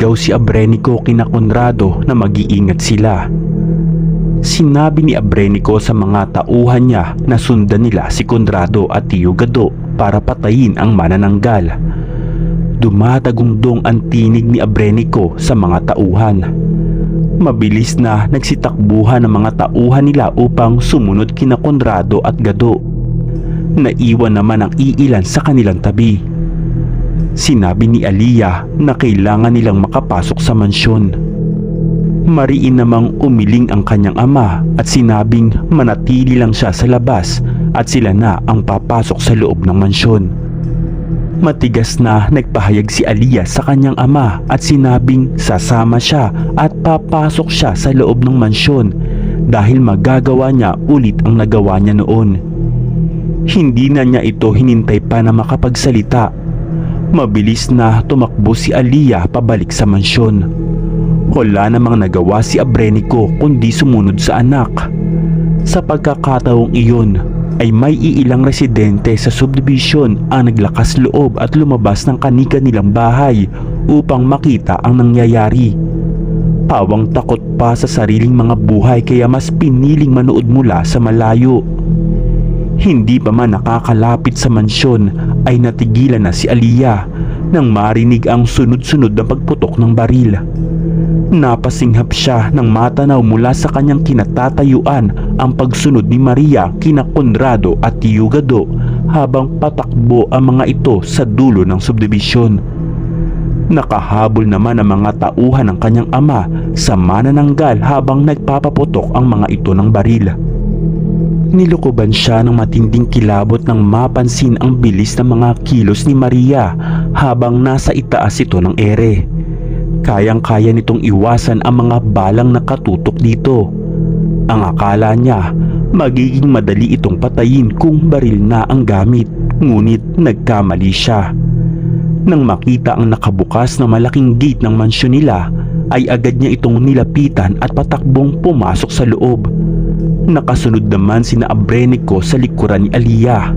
Sumigaw si Abrenico kina Conrado na mag-iingat sila. Sinabi ni Abrenico sa mga tauhan niya na sundan nila si Conrado at Tio Gado para patayin ang manananggal. Dumatagundong ang tinig ni Abrenico sa mga tauhan. Mabilis na nagsitakbuhan ang mga tauhan nila upang sumunod kina Conrado at Gado. Naiwan naman ang iilan sa kanilang tabi. Sinabi ni Aliyah na kailangan nilang makapasok sa mansyon. Mariin namang umiling ang kanyang ama at sinabing manatili lang siya sa labas at sila na ang papasok sa loob ng mansyon. Matigas na nagpahayag si Aliyah sa kanyang ama at sinabing sasama siya at papasok siya sa loob ng mansyon dahil magagawa niya ulit ang nagawa niya noon. Hindi na niya ito hinintay pa na makapagsalita Mabilis na tumakbo si Aliyah pabalik sa mansyon. Wala namang nagawa si Abrenico kundi sumunod sa anak. Sa pagkakataong iyon ay may iilang residente sa subdivision ang naglakas loob at lumabas ng kanika nilang bahay upang makita ang nangyayari. Pawang takot pa sa sariling mga buhay kaya mas piniling manood mula sa malayo. Hindi pa man nakakalapit sa mansyon ay natigilan na si Aliyah nang marinig ang sunod-sunod na pagputok ng baril. Napasinghap siya nang matanaw mula sa kanyang kinatatayuan ang pagsunod ni Maria kina Conrado at Tiyugado habang patakbo ang mga ito sa dulo ng subdibisyon. Nakahabol naman ang mga tauhan ng kanyang ama sa manananggal habang nagpapaputok ang mga ito ng baril. Nilukuban siya ng matinding kilabot nang mapansin ang bilis ng mga kilos ni Maria habang nasa itaas ito ng ere. Kayang-kaya nitong iwasan ang mga balang nakatutok dito. Ang akala niya, magiging madali itong patayin kung baril na ang gamit, ngunit nagkamali siya. Nang makita ang nakabukas na malaking gate ng mansyon nila, ay agad niya itong nilapitan at patakbong pumasok sa loob. Nakasunod naman sina Abrenico sa likuran ni Aliyah.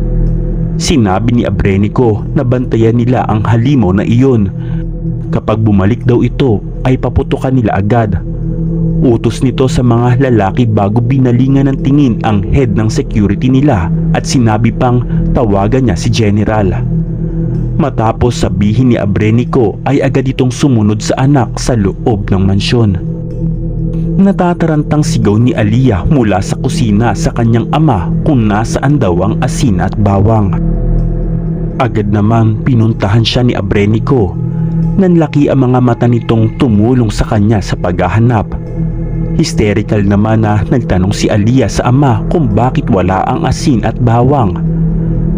Sinabi ni Abrenico na bantayan nila ang halimaw na iyon. Kapag bumalik daw ito ay paputukan nila agad. Utos nito sa mga lalaki bago binalingan ng tingin ang head ng security nila at sinabi pang tawagan niya si General. Matapos sabihin ni Abrenico ay agad itong sumunod sa anak sa loob ng mansyon. Natatarantang sigaw ni Aliyah mula sa kusina sa kanyang ama kung nasaan daw ang asin at bawang. Agad naman pinuntahan siya ni Abrenico. Nanlaki ang mga mata nitong tumulong sa kanya sa paghahanap. Hysterical naman na nagtanong si Aliyah sa ama kung bakit wala ang asin at bawang.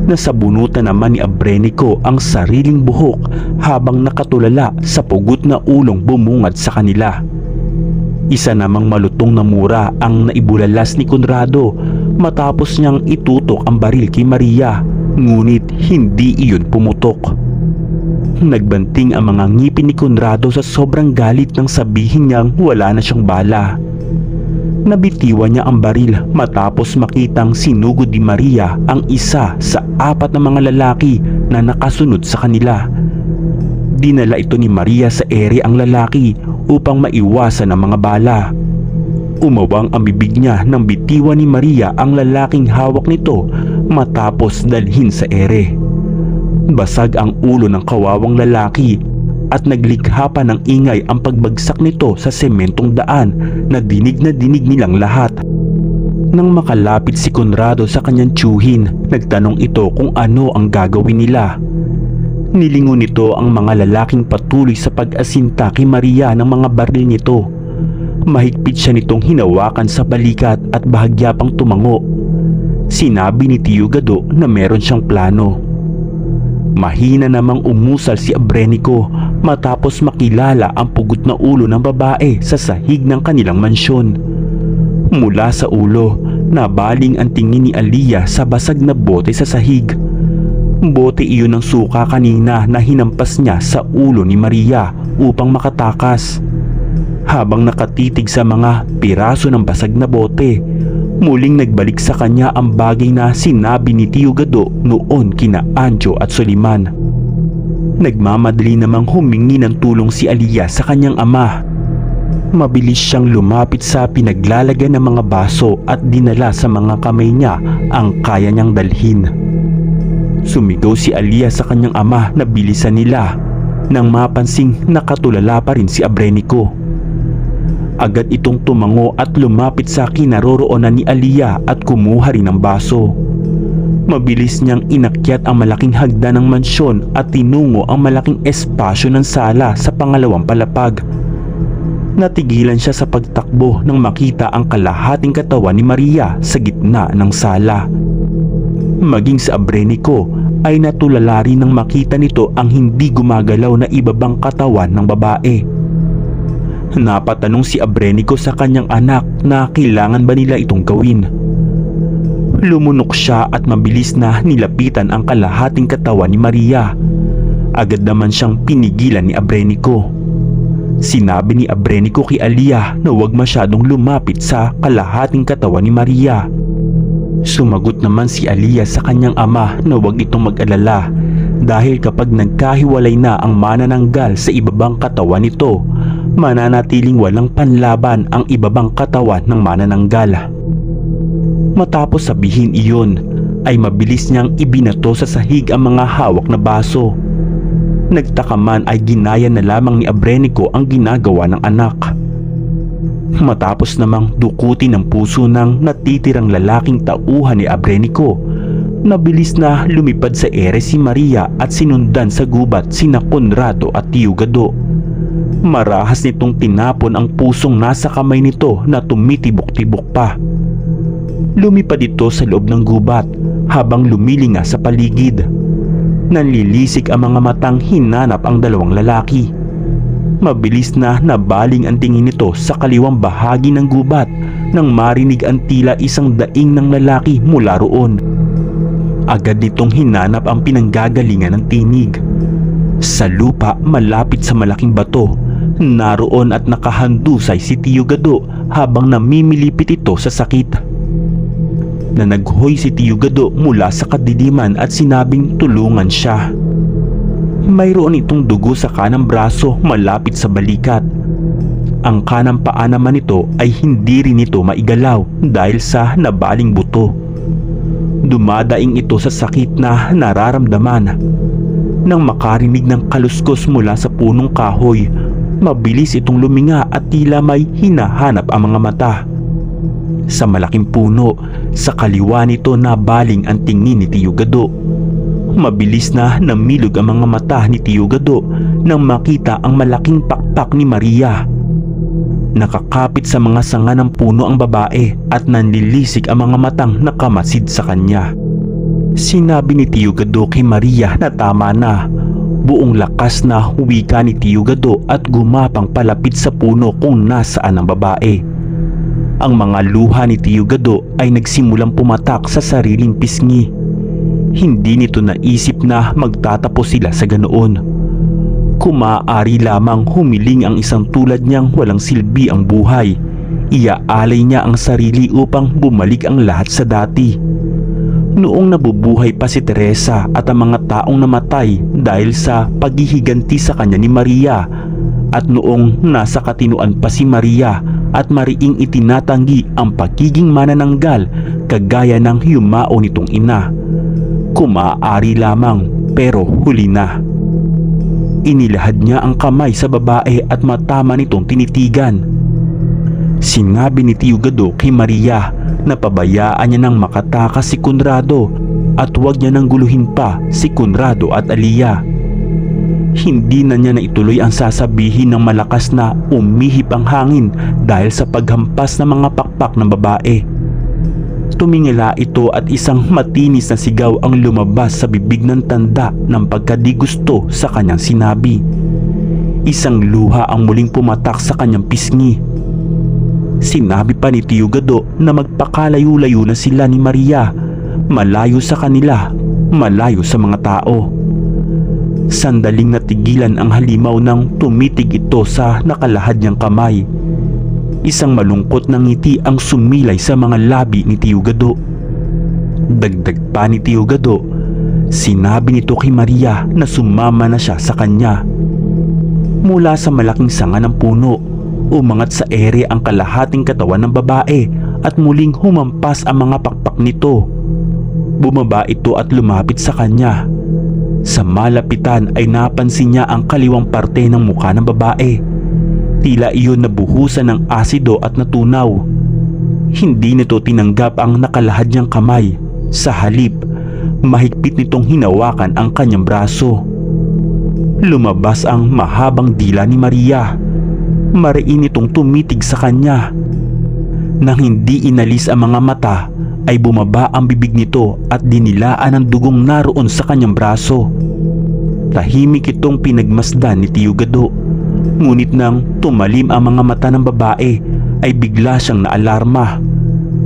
Nasabunutan naman ni Abrenico ang sariling buhok habang nakatulala sa pugot na ulong bumungad sa kanila. Isa namang malutong na mura ang naibulalas ni Conrado matapos niyang itutok ang baril kay Maria ngunit hindi iyon pumutok. Nagbanting ang mga ngipin ni Conrado sa sobrang galit nang sabihin niyang wala na siyang bala. Nabitiwan niya ang baril matapos makitang sinugod ni Maria ang isa sa apat na mga lalaki na nakasunod sa kanila. Dinala ito ni Maria sa ere ang lalaki upang maiwasan ang mga bala. Umawang ang bibig niya nang bitiwan ni Maria ang lalaking hawak nito matapos dalhin sa ere. Basag ang ulo ng kawawang lalaki at naglikha pa ng ingay ang pagbagsak nito sa sementong daan na dinig na dinig nilang lahat. Nang makalapit si Conrado sa kanyang tiyuhin, nagtanong ito kung ano ang gagawin nila. Nilingon nito ang mga lalaking patuloy sa pag-asinta kay Maria ng mga baril nito. Mahigpit siya nitong hinawakan sa balikat at bahagya pang tumango. Sinabi ni Tio Gado na meron siyang plano. Mahina namang umusal si Abreniko matapos makilala ang pugot na ulo ng babae sa sahig ng kanilang mansyon. Mula sa ulo, nabaling ang tingin ni Aliyah sa basag na bote sa sahig. Bote iyon ng suka kanina na hinampas niya sa ulo ni Maria upang makatakas. Habang nakatitig sa mga piraso ng basag na bote, muling nagbalik sa kanya ang bagay na sinabi ni Tio Gado noon kina Anjo at Soliman. Nagmamadali namang humingi ng tulong si Aliyah sa kanyang ama. Mabilis siyang lumapit sa pinaglalagay ng mga baso at dinala sa mga kamay niya ang kaya niyang dalhin. Sumigaw si Aliyah sa kanyang ama na bilisan nila nang mapansing nakatulala pa rin si Abreniko. Agad itong tumango at lumapit sa kinaroroonan ni Aliyah at kumuha rin ng baso. Mabilis niyang inakyat ang malaking hagdan ng mansyon at tinungo ang malaking espasyo ng sala sa pangalawang palapag. Natigilan siya sa pagtakbo nang makita ang kalahating katawan ni Maria sa gitna ng sala. Maging sa Abreniko ay natulala rin nang makita nito ang hindi gumagalaw na ibabang katawan ng babae. Napatanong si Abreniko sa kanyang anak na kailangan ba nila itong gawin. Lumunok siya at mabilis na nilapitan ang kalahating katawan ni Maria. Agad naman siyang pinigilan ni Abreniko. Sinabi ni Abreniko kay Aliyah na huwag masyadong lumapit sa kalahating katawan ni Maria. Sumagot naman si Aliyah sa kanyang ama na huwag itong mag-alala dahil kapag nagkahiwalay na ang manananggal sa ibabang katawan nito, mananatiling walang panlaban ang ibabang katawan ng manananggal. Matapos sabihin iyon, ay mabilis niyang ibinato sa sahig ang mga hawak na baso. Nagtaka man ay ginaya na lamang ni Abreniko ang ginagawa ng anak. Matapos namang dukutin ng puso ng natitirang lalaking tauhan ni Abreniko, nabilis na lumipad sa ere si Maria at sinundan sa gubat sina Conrado at Tiugado. Marahas nitong tinapon ang pusong nasa kamay nito na tumitibok-tibok pa. Lumipad ito sa loob ng gubat habang lumilinga sa paligid. Nanlilisik ang mga matang hinanap ang dalawang lalaki. Mabilis na nabaling ang tingin nito sa kaliwang bahagi ng gubat nang marinig ang tila isang daing ng lalaki mula roon. Agad nitong hinanap ang pinanggagalingan ng tinig. Sa lupa malapit sa malaking bato, naroon at nakahandusay si Tio Gado habang namimilipit ito sa sakit na naghoy si Tio Gado mula sa kadiliman at sinabing tulungan siya. Mayroon itong dugo sa kanang braso malapit sa balikat. Ang kanang paa naman nito ay hindi rin ito maigalaw dahil sa nabaling buto. Dumadaing ito sa sakit na nararamdaman. Nang makarinig ng kaluskos mula sa punong kahoy, mabilis itong luminga at tila may hinahanap ang mga mata. Sa malaking puno, sa kaliwa nito nabaling ang tingin ni Tio Gado. Mabilis na namilog ang mga mata ni Tio Gado nang makita ang malaking pakpak ni Maria. Nakakapit sa mga sanga ng puno ang babae at nanlilisik ang mga matang nakamasid sa kanya. Sinabi ni Tio Gado kay Maria na tama na. Buong lakas na wika ni Tio Gado at gumapang palapit sa puno kung nasaan ang babae. Ang mga luha ni Tio Gado ay nagsimulang pumatak sa sariling pisngi. Hindi nito naisip na magtatapos sila sa ganoon. Kumaari lamang humiling ang isang tulad niyang walang silbi ang buhay. Iaalay niya ang sarili upang bumalik ang lahat sa dati. Noong nabubuhay pa si Teresa at ang mga taong namatay dahil sa paghihiganti sa kanya ni Maria at noong nasa katinuan pa si Maria at mariing itinatanggi ang pagiging manananggal kagaya ng yumao nitong ina. Kumaari lamang pero huli na. Inilahad niya ang kamay sa babae at matama nitong tinitigan. Sinabi ni Tio Gado kay Maria na pabayaan niya nang makatakas si Conrado at huwag niya nang guluhin pa si Conrado at Aliyah. Hindi na niya naituloy ang sasabihin ng malakas na umihip ang hangin dahil sa paghampas ng mga pakpak ng babae. Tumingila ito at isang matinis na sigaw ang lumabas sa bibig ng tanda ng pagkadigusto sa kanyang sinabi. Isang luha ang muling pumatak sa kanyang pisngi. Sinabi pa ni Tio Gado na magpakalayo-layo na sila ni Maria, malayo sa kanila, malayo sa mga tao. Sandaling natigilan ang halimaw nang tumitig ito sa nakalahad niyang kamay. Isang malungkot na ngiti ang sumilay sa mga labi ni Tio Gado. Dagdag pa ni Tio Gado, sinabi nito kay Maria na sumama na siya sa kanya. Mula sa malaking sanga ng puno, umangat sa ere ang kalahating katawan ng babae at muling humampas ang mga pakpak nito. Bumaba ito at lumapit sa kanya. Sa malapitan ay napansin niya ang kaliwang parte ng mukha ng babae. Tila iyon nabuhusan ng asido at natunaw. Hindi nito tinanggap ang nakalahad niyang kamay. Sa halip, mahigpit nitong hinawakan ang kanyang braso. Lumabas ang mahabang dila ni Maria. Mariin itong tumitig sa kanya. Nang hindi inalis ang mga mata, ay bumaba ang bibig nito at dinilaan ang dugong naroon sa kanyang braso. Tahimik itong pinagmasdan ni Tio Gado. Ngunit nang tumalim ang mga mata ng babae, ay bigla siyang naalarma.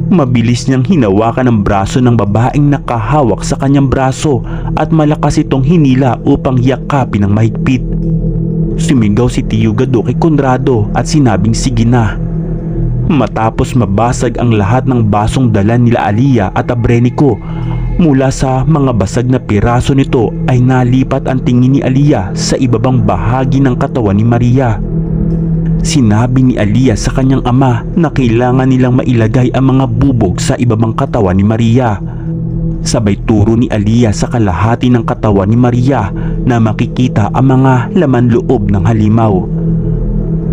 Mabilis niyang hinawakan ang braso ng babaeng nakahawak sa kanyang braso at malakas itong hinila upang yakapin ng mahigpit. Sumigaw si Tio Gado kay Conrado at sinabing sige na. Matapos mabasag ang lahat ng basong dala nila Alia at Abrenico, mula sa mga basag na piraso nito ay nalipat ang tingin ni Alia sa ibabang bahagi ng katawan ni Maria. Sinabi ni Alia sa kanyang ama na kailangan nilang mailagay ang mga bubog sa ibabang katawan ni Maria. Sabay turo ni Alia sa kalahati ng katawan ni Maria na makikita ang mga laman loob ng halimaw.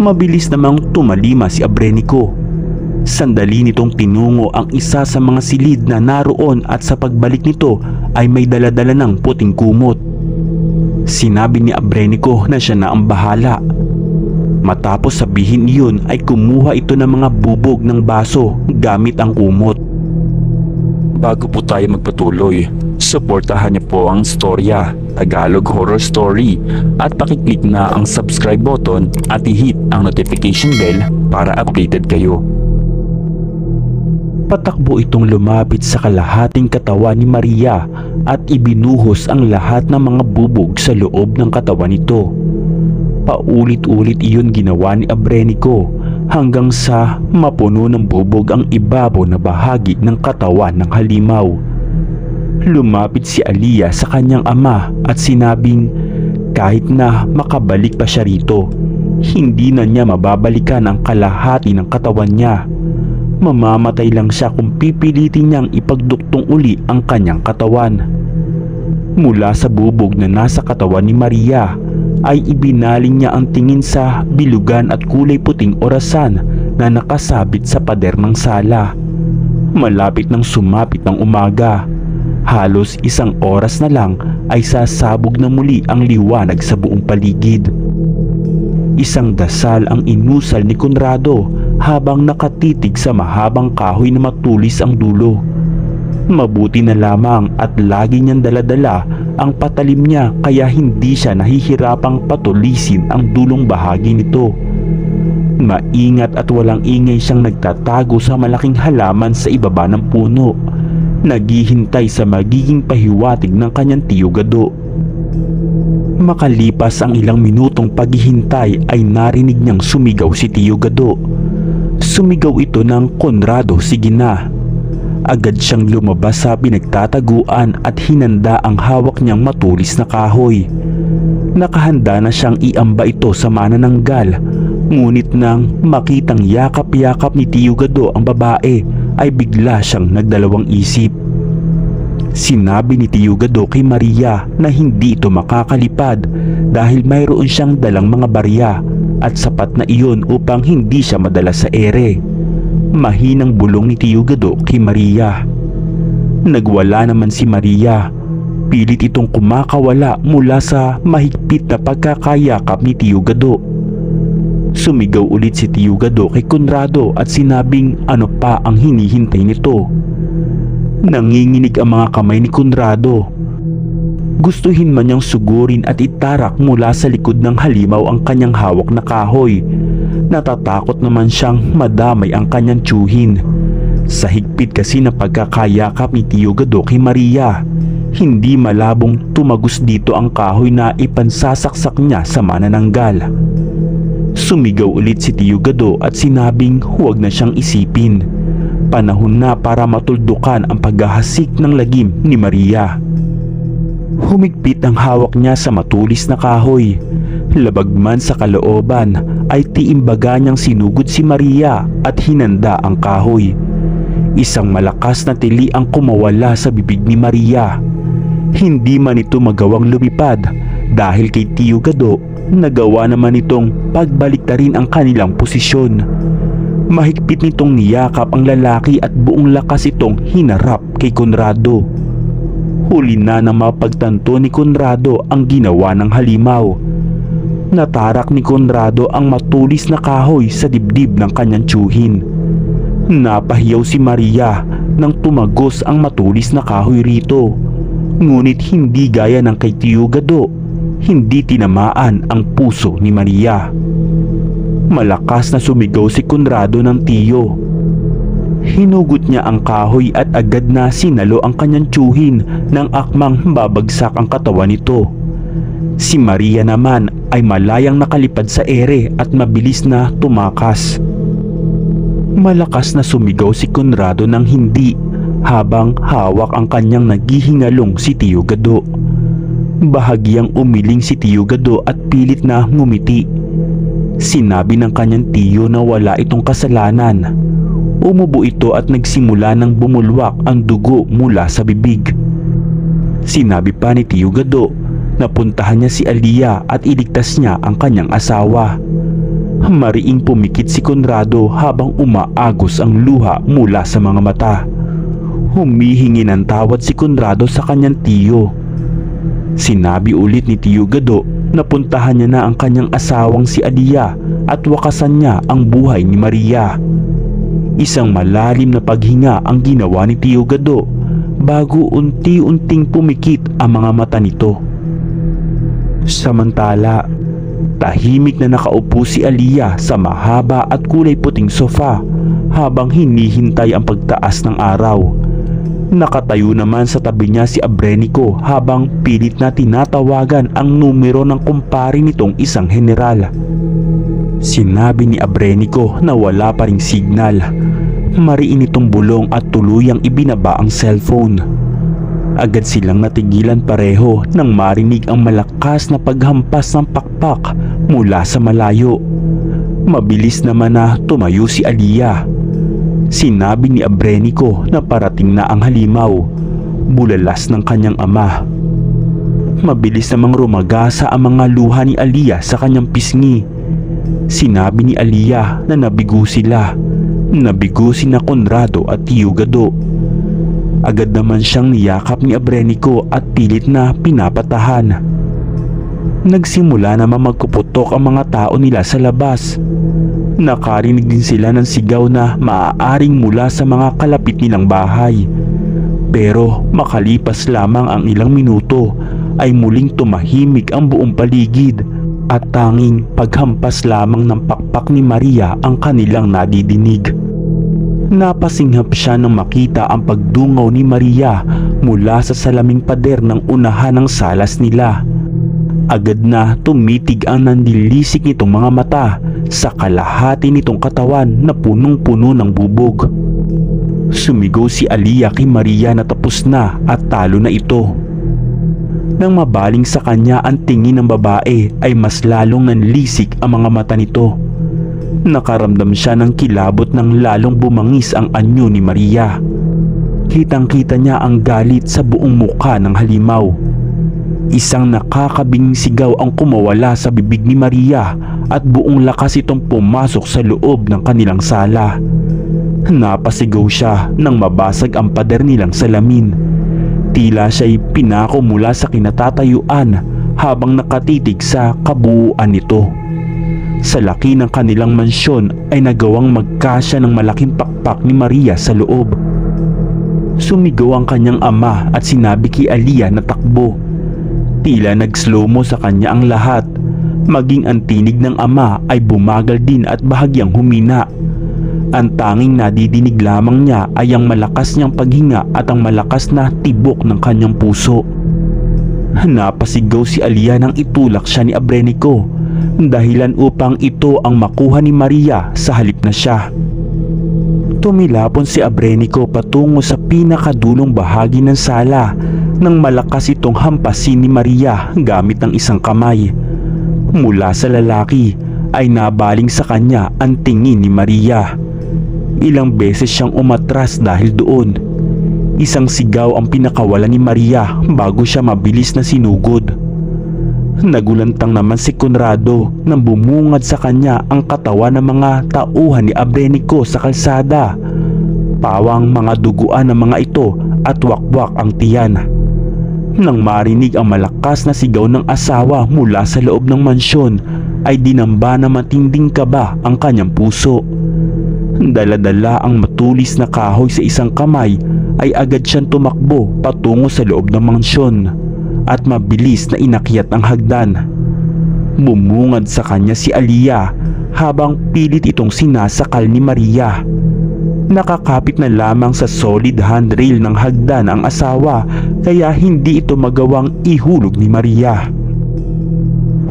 Mabilis namang tumalima si Abrenico. Sandali nitong tinungo ang isa sa mga silid na naroon at sa pagbalik nito ay may daladala ng puting kumot. Sinabi ni Abrenico na siya na ang bahala. Matapos sabihin iyon ay kumuha ito ng mga bubog ng baso gamit ang kumot. Bago po tayo magpatuloy, suportahan niyo po ang storya Tagalog Horror Story at pakiclick na ang subscribe button at i-hit ang notification bell para updated kayo. Patakbo itong lumapit sa kalahating katawan ni Maria at ibinuhos ang lahat ng mga bubog sa loob ng katawan nito. Paulit-ulit iyon ginawa ni Abrenico hanggang sa mapuno ng bubog ang ibabaw na bahagi ng katawan ng halimaw. Lumapit si Alia sa kanyang ama at sinabing kahit na makabalik pa siya rito, hindi na niya mababalikan ang kalahati ng katawan niya. Mamamatay lang siya kung pipilitin niyang ipagduktong uli ang kanyang katawan. Mula sa bubog na nasa katawan ni Maria ay ibinaling niya ang tingin sa bilugan at kulay puting orasan na nakasabit sa pader ng sala. Malapit nang sumapit ng umaga, halos isang oras na lang ay sasabog na muli ang liwanag sa buong paligid. Isang dasal ang inusal ni Conrado habang nakatitig sa mahabang kahoy na matulis ang dulo. Mabuti na lamang at lagi niyang daladala ang patalim niya kaya hindi siya nahihirapang patulisin ang dulong bahagi nito. Maingat at walang ingay siyang nagtatago sa malaking halaman sa ibaba ng puno. Naghihintay sa magiging pahiwatig ng kanyang tiyugado. Makalipas ang ilang minutong paghihintay ay narinig niyang sumigaw si Tio Gado. Sumigaw ito ng Conrado sige na. Agad siyang lumabas sa pinagtataguan at hinanda ang hawak niyang matulis na kahoy. Nakahanda na siyang iamba ito sa manananggal. Ngunit nang makitang yakap-yakap ni Tio Gado ang babae ay bigla siyang nagdalawang isip. Sinabi ni Tio Gado kay Maria na hindi ito makakalipad dahil mayroon siyang dalang mga barya at sapat na iyon upang hindi siya madala sa ere. Mahinang bulong ni Tio Gado kay Maria. Nagwala naman si Maria. Pilit itong kumakawala mula sa mahigpit na pagkakayakap ni Tio Gado. Sumigaw ulit si Tio Gado kay Conrado at sinabing ano pa ang hinihintay nito. Nanginginig ang mga kamay ni Conrado. Gustuhin man niyang sugurin at itarak mula sa likod ng halimaw ang kanyang hawak na kahoy. Natatakot naman siyang madamay ang kanyang tiyuhin. Sa higpit kasi na pagkakayakap ni Tio Gado kay Maria, hindi malabong tumagos dito ang kahoy na ipansasaksak niya sa manananggal. Sumigaw ulit si Tio Gado at sinabing huwag na siyang isipin. Panahon na para matuldukan ang paghahasik ng lagim ni Maria. Humigpit ang hawak niya sa matulis na kahoy. Labag man sa kalooban ay tiimbaga niyang sinugod si Maria at hinanda ang kahoy. Isang malakas na tili ang kumawala sa bibig ni Maria. Hindi man ito magawang lumipad dahil kay Tio Gado nagawa naman itong pagbaliktarin ang kanilang posisyon. Mahigpit nitong niyakap ang lalaki at buong lakas itong hinarap kay Conrado. Huli na na mapagtanto ni Conrado ang ginawa ng halimaw. Natarak ni Conrado ang matulis na kahoy sa dibdib ng kanyang tiyuhin. Napahiyaw si Maria nang tumagos ang matulis na kahoy rito. Ngunit hindi gaya ng kay Tio Gado, hindi tinamaan ang puso ni Maria. Malakas na sumigaw si Conrado ng tiyo. Hinugot niya ang kahoy at agad na sinalo ang kanyang tiyuhin nang akmang babagsak ang katawan nito. Si Maria naman ay malayang nakalipad sa ere at mabilis na tumakas. Malakas na sumigaw si Conrado ng hindi habang hawak ang kanyang naghihingalong si Tio Gado. Bahagyang umiling si Tio Gado at pilit na ngumiti. Sinabi ng kanyang tiyo na wala itong kasalanan. Umubo ito at nagsimula ng bumulwak ang dugo mula sa bibig. Sinabi pa ni Tio Gado na puntahan niya si Alia at iligtas niya ang kanyang asawa. Mariing pumikit si Conrado habang umaagos ang luha mula sa mga mata. Humihingi ng tawad si Conrado sa kanyang tiyo. Sinabi ulit ni Tio Gado na puntahan niya na ang kanyang asawang si Alia at wakasan niya ang buhay ni Maria. Isang malalim na paghinga ang ginawa ni Tio Gado bago unti-unting pumikit ang mga mata nito. Samantala, tahimik na nakaupo si Alia sa mahaba at kulay puting sofa habang hinihintay ang pagtaas ng araw. Nakatayo naman sa tabi niya si Abrenico habang pilit na tinatawagan ang numero ng kumpare nitong isang general. Sinabi ni Abrenico na wala pa ring signal. Mariin itong bulong at tuluyang ibinaba ang cellphone. Agad silang natigilan pareho nang marinig ang malakas na paghampas ng pakpak mula sa malayo. Mabilis naman na tumayo si Alia. Sinabi ni Abrenico na parating na ang halimaw, bulalas ng kanyang ama. Mabilis namang rumagasa ang mga luha ni Alia sa kanyang pisngi. Sinabi ni Alia na nabigo sila. Nabigo si na Conrado at Tio Gado. Agad naman siyang niyakap ni Abrenico at pilit na pinapatahan. Nagsimula naman magkuputok ang mga tao nila sa labas. Nakarinig din sila ng sigaw na maaaring mula sa mga kalapit nilang bahay. Pero makalipas lamang ang ilang minuto ay muling tumahimik ang buong paligid at tanging paghampas lamang ng pakpak ni Maria ang kanilang nadidinig. Napasinghap siya nang makita ang pagdungaw ni Maria mula sa salaming pader ng unahan ng salas nila. Agad na tumitig ang nandilisik nitong mga mata sa kalahati nitong katawan na punong-puno ng bubog. Sumigaw si Alia kay Maria na tapos na at talo na ito. Nang mabaling sa kanya ang tingin ng babae ay mas lalong nanlisik ang mga mata nito. Nakaramdam siya ng kilabot ng lalong bumangis ang anyo ni Maria. Kitang kita niya ang galit sa buong mukha ng halimaw. Isang nakakabing sigaw ang kumawala sa bibig ni Maria at buong lakas itong pumasok sa loob ng kanilang sala. Napasigaw siya nang mabasag ang pader nilang salamin. Tila siya'y pinako mula sa kinatatayuan habang nakatitig sa kabuuan nito. Sa laki ng kanilang mansyon ay nagawang magkasya ng malaking pakpak ni Maria sa loob. Sumigaw ang kanyang ama at sinabi kay Aliyah na takbo. Tila nag-slow mo sa kanya ang lahat. Maging ang tinig ng ama ay bumagal din at bahagyang humina. Ang tanging nadidinig lamang niya ay ang malakas niyang paghinga at ang malakas na tibok ng kanyang puso. Napasigaw si Alia nang itulak siya ni Abrenico dahilan upang ito ang makuha ni Maria sa halip na siya. Tumilapon si Abrenico patungo sa pinakadulong bahagi ng sala nang malakas itong hampasin ni Maria gamit ang isang kamay. Mula sa lalaki ay nabaling sa kanya ang tingin ni Maria. Ilang beses siyang umatras dahil doon. Isang sigaw ang pinakawala ni Maria bago siya mabilis na sinugod. Nagulantang naman si Conrado nang bumungad sa kanya ang katawan ng mga tauhan ni Abrenico sa kalsada. Pawang mga duguan ng mga ito at wakwak ang tiyan. Nang marinig ang malakas na sigaw ng asawa mula sa loob ng mansyon ay dinamba na matinding kaba ang kanyang puso. Dala-dala ang matulis na kahoy sa isang kamay ay agad siyang tumakbo patungo sa loob ng mansyon at mabilis na inakyat ang hagdan. Bumungad sa kanya si Aliyah habang pilit itong sinasakal ni Maria. Nakakapit na lamang sa solid handrail ng hagdan ang asawa kaya hindi ito magawang ihulog ni Maria.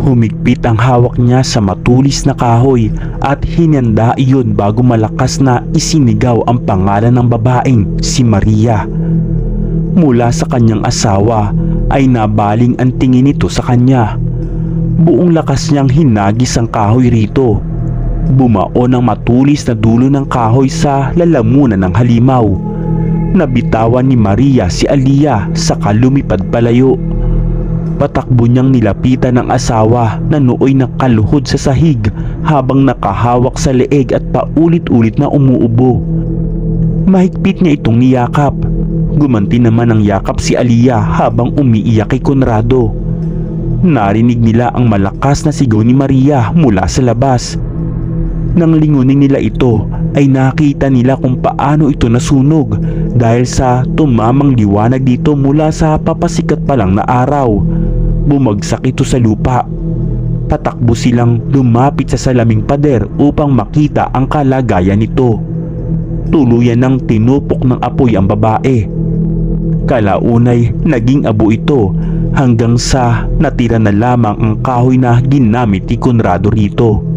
Humigpit ang hawak niya sa matulis na kahoy at hinanda iyon bago malakas na isinigaw ang pangalan ng babaeng si Maria. Mula sa kanyang asawa ay nabaling ang tingin nito sa kanya. Buong lakas niyang hinagis ang kahoy rito. Bumaon ang matulis na dulo ng kahoy sa lalamunan ng halimaw. Nabitawan ni Maria si Aliyah sa kalumipad palayo. Patakbo niyang nilapitan ng asawa na nooy nakaluhod sa sahig habang nakahawak sa leeg at paulit-ulit na umuubo. Mahigpit niya itong niyakap. Gumanti naman ang yakap si Aliyah habang umiiyak kay Conrado. Narinig nila ang malakas na sigaw ni Maria mula sa labas. Nang lingunin nila ito ay nakita nila kung paano ito nasunog dahil sa tumamang liwanag dito mula sa papasikat pa lang na araw. Bumagsak ito sa lupa. Patakbo silang lumapit sa salaming pader upang makita ang kalagayan nito. Tuluyan ng tinupok ng apoy ang babae. Kalaunay naging abo ito hanggang sa natira na lamang ang kahoy na ginamit ni Conrado rito.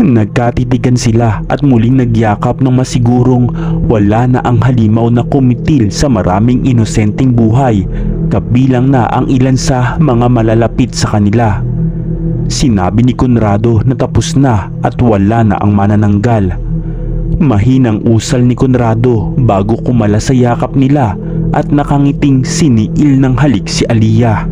Nagkatitigan sila at muling nagyakap ng masigurong wala na ang halimaw na kumitil sa maraming inosenteng buhay kabilang na ang ilan sa mga malalapit sa kanila. Sinabi ni Conrado na tapos na at wala na ang manananggal. Mahinang usal ni Conrado bago kumala sa yakap nila at nakangiting siniil ng halik si Aliyah.